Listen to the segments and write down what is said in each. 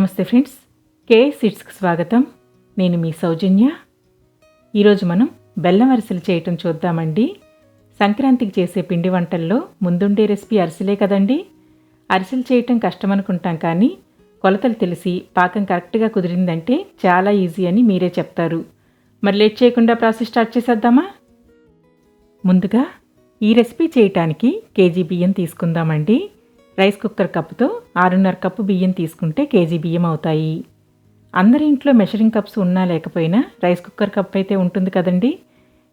నమస్తే ఫ్రెండ్స్. కే సిట్స్కి స్వాగతం. నేను మీ సౌజన్య. ఈరోజు మనం బెల్లం అరిసెలు చేయటం చూద్దామండి. సంక్రాంతికి చేసే పిండి వంటల్లో ముందుండే రెసిపీ అరిసెలే కదండి. అరిసెలు చేయటం కష్టం అనుకుంటాం కానీ కొలతలు తెలిసి పాకం కరెక్ట్గా కుదిరిందంటే చాలా ఈజీ అని మీరే చెప్తారు. మరి లేట్ చేయకుండా ప్రాసెస్ స్టార్ట్ చేసేద్దామా? ముందుగా ఈ రెసిపీ చేయటానికి కేజీ బియ్యం తీసుకుందామండి. రైస్ కుక్కర్ కప్పుతో ఆరున్నర కప్పు బియ్యం తీసుకుంటే కేజీ బియ్యం అవుతాయి. అందరి ఇంట్లో మెషరింగ్ కప్స్ ఉన్నా లేకపోయినా రైస్ కుక్కర్ కప్ అయితే ఉంటుంది కదండి?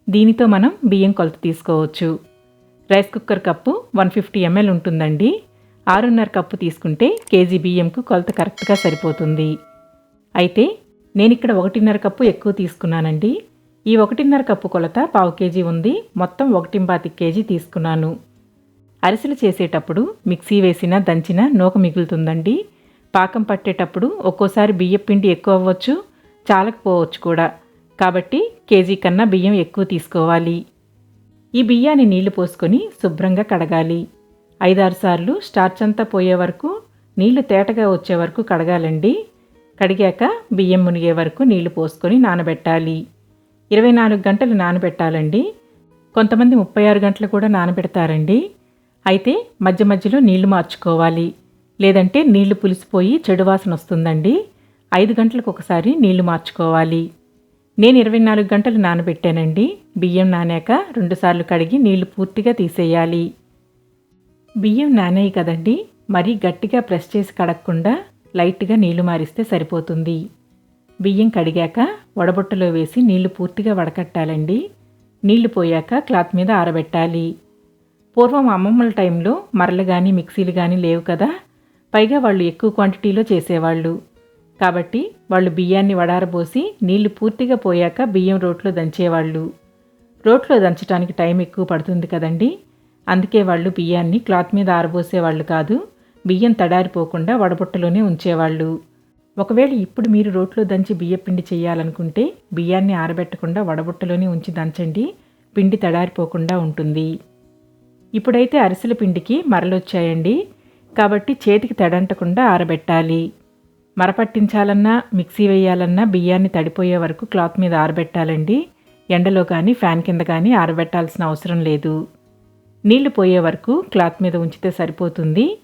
దీనితో మనం బియ్యం కొలత తీసుకోవచ్చు. Rice cooker cup one fifty ML ఉంటుందండి. ఆరున్నర కప్పు తీసుకుంటే కేజీ బియ్యంకు కొలత కరెక్ట్గా సరిపోతుంది. అయితే నేను ఇక్కడ ఒకటిన్నర కప్పు ఎక్కువ తీసుకున్నానండి. ఈ ఒకటిన్నర కప్పు కొలత పావు కేజీ ఉంది. మొత్తం ఒకటింబాతి కేజీ తీసుకున్నాను. అరిసెలు చేసేటప్పుడు మిక్సీ వేసిన దంచిన నూక మిగులుతుందండి. పాకం పట్టేటప్పుడు ఒక్కోసారి బియ్యం పిండి ఎక్కువ అవ్వచ్చు చాలకపోవచ్చు కూడా. కాబట్టి కేజీ కన్నా బియ్యం ఎక్కువ తీసుకోవాలి. ఈ బియ్యాన్ని నీళ్ళు పోసుకొని శుభ్రంగా కడగాలి. ఐదారు సార్లు స్టార్చ్ అంతా పోయే వరకు నీళ్ళు తేటగా వచ్చే వరకు కడగాలండి. కడిగాక బియ్యం మునిగే వరకు నీళ్ళు పోసుకొని నానబెట్టాలి. ఇరవై నాలుగు గంటలు నానబెట్టాలండి. కొంతమంది ముప్పై ఆరు గంటలు కూడా నానబెడతారండి. అయితే మధ్య మధ్యలో నీళ్ళు మార్చుకోవాలి. లేదంటే నీళ్ళు పులిసిపోయి చెడు వాసన వస్తుందండి. ఐదు గంటలకు ఒకసారి నీళ్ళు మార్చుకోవాలి. నేను ఇరవై నాలుగు గంటలు నానబెట్టానండి. బియ్యం నానాక రెండుసార్లు కడిగి నీళ్ళు పూర్తిగా తీసేయాలి. బియ్యం నానాయి కదండి. మరీ గట్టిగా ప్రెస్ చేసి కడగకుండా లైట్గా నీళ్ళు మారిస్తే సరిపోతుంది. బియ్యం కడిగాక వడబొట్టలో వేసి నీళ్ళు పూర్తిగా వడకట్టాలండి. నీళ్ళు పోయాక క్లాత్ మీద ఆరబెట్టాలి. పూర్వం అమ్మమ్మల టైంలో మరలు కానీ మిక్సీలు కానీ లేవు కదా. పైగా వాళ్ళు ఎక్కువ క్వాంటిటీలో చేసేవాళ్ళు. కాబట్టి వాళ్ళు బియ్యాన్ని వడారబోసి నీళ్ళు పూర్తిగా పోయాక బియ్యం రోట్లో దంచేవాళ్ళు. రోట్లో దంచడానికి టైం ఎక్కువ పడుతుంది కదండి. అందుకే వాళ్ళు బియ్యాన్ని క్లాత్ మీద ఆరబోసేవాళ్ళు కాదు. బియ్యం తడారిపోకుండా వడబుట్టలోనే ఉంచేవాళ్ళు. ఒకవేళ ఇప్పుడు మీరు రోట్లో దంచి బియ్యపిండి చేయాలనుకుంటే బియ్యాన్ని ఆరబెట్టకుండా వడబుట్టలోనే ఉంచి దంచండి. పిండి తడారిపోకుండా ఉంటుంది. ఇప్పుడైతే అరిసెల పిండికి మరలొచ్చాయండి. కాబట్టి చేతికి తడంటకుండా ఆరబెట్టాలి. మరపట్టించాలన్నా మిక్సీ వేయాలన్నా బియ్యాన్ని తడిపోయే వరకు క్లాత్ మీద ఆరబెట్టాలండి. ఎండలో కానీ ఫ్యాన్ కింద కానీ ఆరబెట్టాల్సిన అవసరం లేదు. నీళ్ళు పోయే వరకు క్లాత్ మీద ఉంచితే సరిపోతుంది.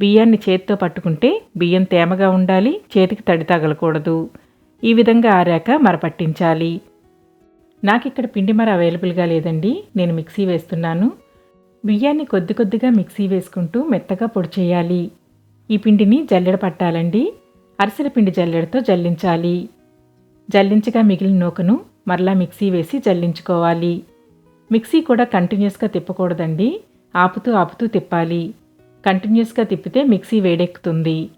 బియ్యాన్ని చేతితో పట్టుకుంటే బియ్యం తేమగా ఉండాలి చేతికి తడి తగలకూడదు. ఈ విధంగా ఆరాక మరపట్టించాలి. నాకు ఇక్కడ పిండి మర అవైలబుల్గా లేదండి. నేను మిక్సీ వేస్తున్నాను. బియ్యాన్ని కొద్ది కొద్దిగా మిక్సీ వేసుకుంటూ మెత్తగా పొడి చేయాలి. ఈ పిండిని జల్లెడ పట్టాలండి. అరిసెల పిండి జల్లెడతో జల్లించాలి. జల్లించగా మిగిలిన నూకను మరలా మిక్సీ వేసి జల్లించుకోవాలి. మిక్సీ కూడా కంటిన్యూస్గా తిప్పకూడదండి. ఆపుతూ ఆపుతూ తిప్పాలి. కంటిన్యూస్గా తిప్పితే మిక్సీ వేడెక్కుతుంది.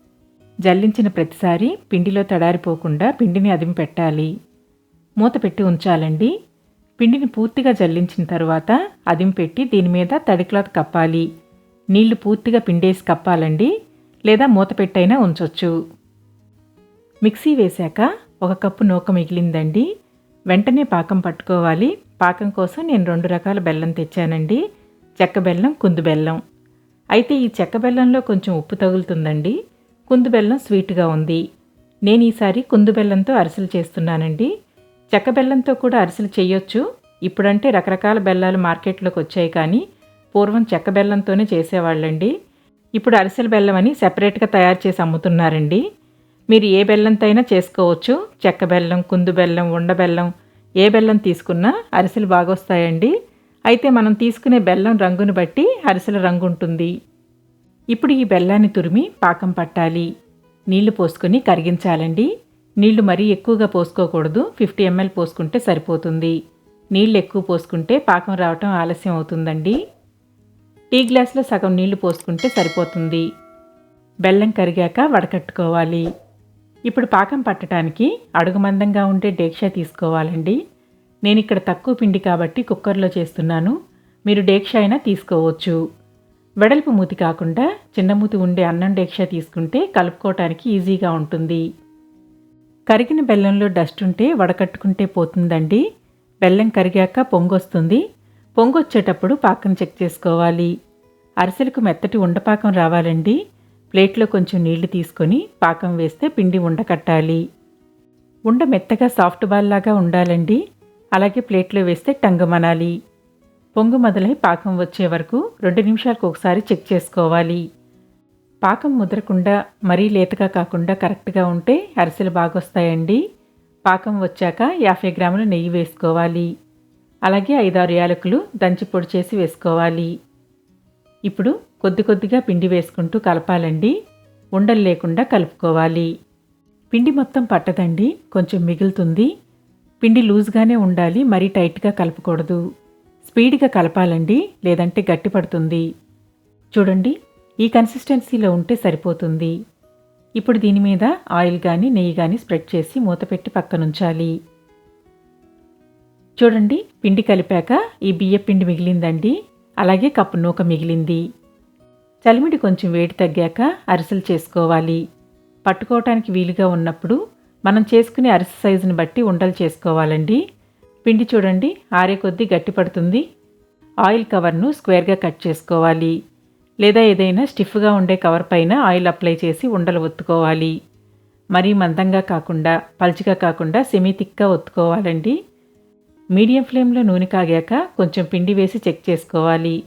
జల్లించిన ప్రతిసారి పిండిలో తడారిపోకుండా పిండిని అదిమి పెట్టాలి. మూత పెట్టి ఉంచాలండి. పిండిని పూర్తిగా జల్లించిన తర్వాత అదిం పెట్టి దీని మీద తడి క్లాత్ కప్పాలి. నీళ్ళు పూర్తిగా పిండేసి కప్పాలండి లేదా మూత పెట్టైనా ఉంచొచ్చు. మిక్సీ వేశాక ఒక కప్పు నూక మిగిలిందండి. వెంటనే పాకం పట్టుకోవాలి. పాకం కోసం నేను రెండు రకాల బెల్లం తెచ్చానండి. చెక్క బెల్లం కుందు బెల్లం. అయితే ఈ చెక్క బెల్లంలో కొంచెం ఉప్పు తగులుతుందండి. కుందు బెల్లం స్వీట్గా ఉంది. నేను ఈసారి కుందు బెల్లంతో అరిసెలు చేస్తున్నానండి. చెక్క బెల్లంతో కూడా అరిసెలు చేయొచ్చు. ఇప్పుడంటే రకరకాల బెల్లాలు మార్కెట్లోకి వచ్చాయి కానీ పూర్వం చెక్క బెల్లంతోనే చేసేవాళ్ళండి. ఇప్పుడు అరిసెల బెల్లం అని సెపరేట్గా తయారు చేసి అమ్ముతున్నారండి. మీరు ఏ బెల్లంతైనా చేసుకోవచ్చు. చెక్క బెల్లం కుందు బెల్లం ఉండ బెల్లం ఏ బెల్లం తీసుకున్నా అరిసెలు బాగొస్తాయండి. అయితే మనం తీసుకునే బెల్లం రంగును బట్టి అరిసెల రంగు ఉంటుంది. ఇప్పుడు ఈ బెల్లాన్ని తురిమి పాకం పట్టాలి. నీళ్ళు పోసుకొని కరిగించాలండి. నీళ్ళు మరీ ఎక్కువగా పోసుకోకూడదు. ఫిఫ్టీ ఎంఎల్ పోసుకుంటే సరిపోతుంది. నీళ్ళు ఎక్కువ పోసుకుంటే పాకం రావటం ఆలస్యం అవుతుందండి. టీ గ్లాస్లో సగం నీళ్ళు పోసుకుంటే సరిపోతుంది. బెల్లం కరిగాక వడకట్టుకోవాలి. ఇప్పుడు పాకం పట్టడానికి అడుగు మందంగా ఉండే డేక్షా తీసుకోవాలండి. నేను ఇక్కడ తక్కువ పిండి కాబట్టి కుక్కర్లో చేస్తున్నాను. మీరు డేక్షా అయినా తీసుకోవచ్చు. వెడల్పు మూతి కాకుండా చిన్న మూతి ఉండే అన్నం డేక్షా తీసుకుంటే కలుపుకోవటానికి ఈజీగా ఉంటుంది. కరిగిన బెల్లంలో డస్ట్ ఉంటే వడకట్టుకుంటే పోతుందండి. బెల్లం కరిగాక పొంగొస్తుంది. పొంగొచ్చేటప్పుడు పాకం చెక్ చేసుకోవాలి. అరిసెలకు మెత్తటి ఉండపాకం రావాలండి. ప్లేట్లో కొంచెం నీళ్ళు తీసుకొని పాకం వేస్తే పిండి ఉండకట్టాలి. ఉండ మెత్తగా సాఫ్ట్ బాల్ లాగా ఉండాలండి. అలాగే ప్లేట్లో వేస్తే టంగమనాలి పొంగు మొదలై పాకం వచ్చే వరకు రెండు నిమిషాలకు ఒకసారి చెక్ చేసుకోవాలి. పాకం ముదరకుండా మరీ లేతగా కాకుండా కరెక్ట్గా ఉంటే అరిసెలు బాగొస్తాయండి. పాకం వచ్చాక యాభై గ్రాములు నెయ్యి వేసుకోవాలి. అలాగే ఐదారు యాలకులు దంచి పొడి చేసి వేసుకోవాలి. ఇప్పుడు కొద్ది కొద్దిగా పిండి వేసుకుంటూ కలపాలండి. ఉండలు లేకుండా కలుపుకోవాలి. పిండి మొత్తం పట్టదండి కొంచెం మిగులుతుంది. పిండి లూజ్గానే ఉండాలి మరీ టైట్గా కలపకూడదు. స్పీడ్గా కలపాలండి లేదంటే గట్టి పడుతుంది చూడండి ఈ కన్సిస్టెన్సీలో ఉంటే సరిపోతుంది. ఇప్పుడు దీని మీద ఆయిల్ కానీ నెయ్యి కానీ స్ప్రెడ్ చేసి మూత పెట్టి పక్కనుంచాలి. చూడండి పిండి కలిపాక ఈ బియ్య పిండి మిగిలిందండి. అలాగే కప్పు నూక మిగిలింది. చలిమిడి కొంచెం వేడి తగ్గాక అరిసెలు చేసుకోవాలి. పట్టుకోవటానికి వీలుగా ఉన్నప్పుడు మనం చేసుకునే అరిసె సైజుని బట్టి ఉండలు చేసుకోవాలండి. పిండి చూడండి ఆరే కొద్దీ గట్టిపడుతుంది. ఆయిల్ కవర్ను స్క్వేర్గా కట్ చేసుకోవాలి. లేదా ఏదైనా స్టిఫ్గా ఉండే కవర్ పైన ఆయిల్ అప్లై చేసి ఉండలు ఒత్తుకోవాలి. మరీ మందంగా కాకుండా పల్చిగా కాకుండా సెమీ థిక్గా ఒత్తుకోవాలండి. మీడియం ఫ్లేమ్లో నూనె కాగాక కొంచెం పిండి వేసి చెక్ చేసుకోవాలి.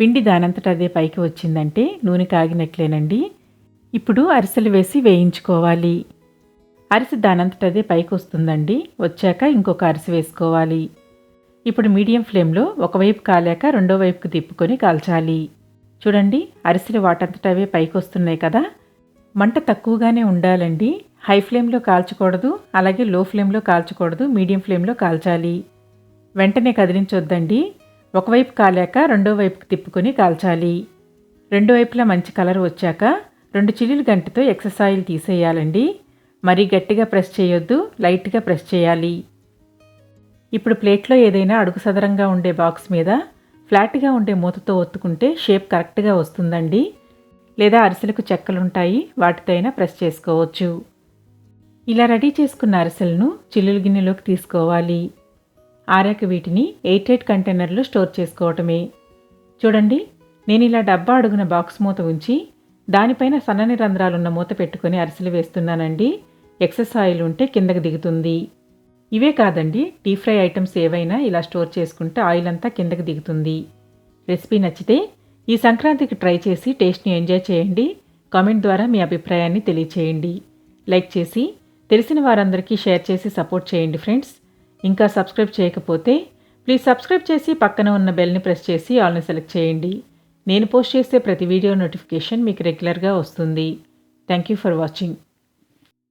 పిండి దానంతట అదే పైకి వచ్చిందంటే నూనె కాగినట్లేనండి. ఇప్పుడు అరిసెలు వేసి వేయించుకోవాలి. అరిసె దానంతట అదే పైకి వస్తుందండి. వచ్చాక ఇంకొక అరిసె వేసుకోవాలి. ఇప్పుడు మీడియం ఫ్లేమ్లో ఒకవైపు కాలాక రెండో వైపుకు తిప్పుకొని కాల్చాలి. చూడండి అరిసెలు వాటంతట అవే పైకి వస్తున్నాయి కదా. మంట తక్కువగానే ఉండాలండి. హై ఫ్లేమ్లో కాల్చకూడదు అలాగే లో ఫ్లేమ్లో కాల్చకూడదు మీడియం ఫ్లేమ్లో కాల్చాలి. వెంటనే కదిలించొద్దండి. ఒకవైపు కాలాక రెండో వైపుకి తిప్పుకొని కాల్చాలి. రెండు వైపులా మంచి కలర్ వచ్చాక రెండు చిల్లులు గంటతో ఎక్సెస్ ఆయిల్ తీసేయాలండి. మరీ గట్టిగా ప్రెస్ చేయొద్దు లైట్గా ప్రెస్ చేయాలి. ఇప్పుడు ప్లేట్లో ఏదైనా అడుగు సదరంగా ఉండే బాక్స్ మీద ఫ్లాట్గా ఉండే మూతతో ఒత్తుకుంటే షేప్ కరెక్ట్గా వస్తుందండి. లేదా అరిసెలకు చెక్కలుంటాయి వాటితో అయినా ప్రెస్ చేసుకోవచ్చు. ఇలా రెడీ చేసుకున్న అరిసెలను చిల్లుల గిన్నెలోకి తీసుకోవాలి. ఆరాక వీటిని ఎయిట్ ఎయిట్ కంటైనర్లో స్టోర్ చేసుకోవటమే. చూడండి నేను ఇలా డబ్బా అడుగున బాక్స్ మూత ఉంచి దానిపైన సన్నని రంధ్రాలున్న మూత పెట్టుకుని అరిసెలు వేస్తున్నానండి. ఎక్సెస్ ఆయిల్ ఉంటే కిందకు దిగుతుంది. ఇవే కాదండి డీప్ ఫ్రై ఐటమ్స్ ఏవైనా ఇలా స్టోర్ చేసుకుంటే ఆయిల్ అంతా కిందకి దిగుతుంది. రెసిపీ నచ్చితే ఈ సంక్రాంతికి ట్రై చేసి టేస్ట్ని ఎంజాయ్ చేయండి కామెంట్ ద్వారా మీ అభిప్రాయాన్ని తెలియచేయండి. లైక్ చేసి తెలిసిన వారందరికీ షేర్ చేసి సపోర్ట్ చేయండి ఫ్రెండ్స్. ఇంకా సబ్స్క్రైబ్ చేయకపోతే ప్లీజ్ సబ్స్క్రైబ్ చేసి పక్కన ఉన్న బెల్ని ప్రెస్ చేసి ఆల్ని సెలెక్ట్ చేయండి. నేను పోస్ట్ చేసే ప్రతి వీడియో నోటిఫికేషన్ మీకు రెగ్యులర్గా వస్తుంది. Thank you for watching.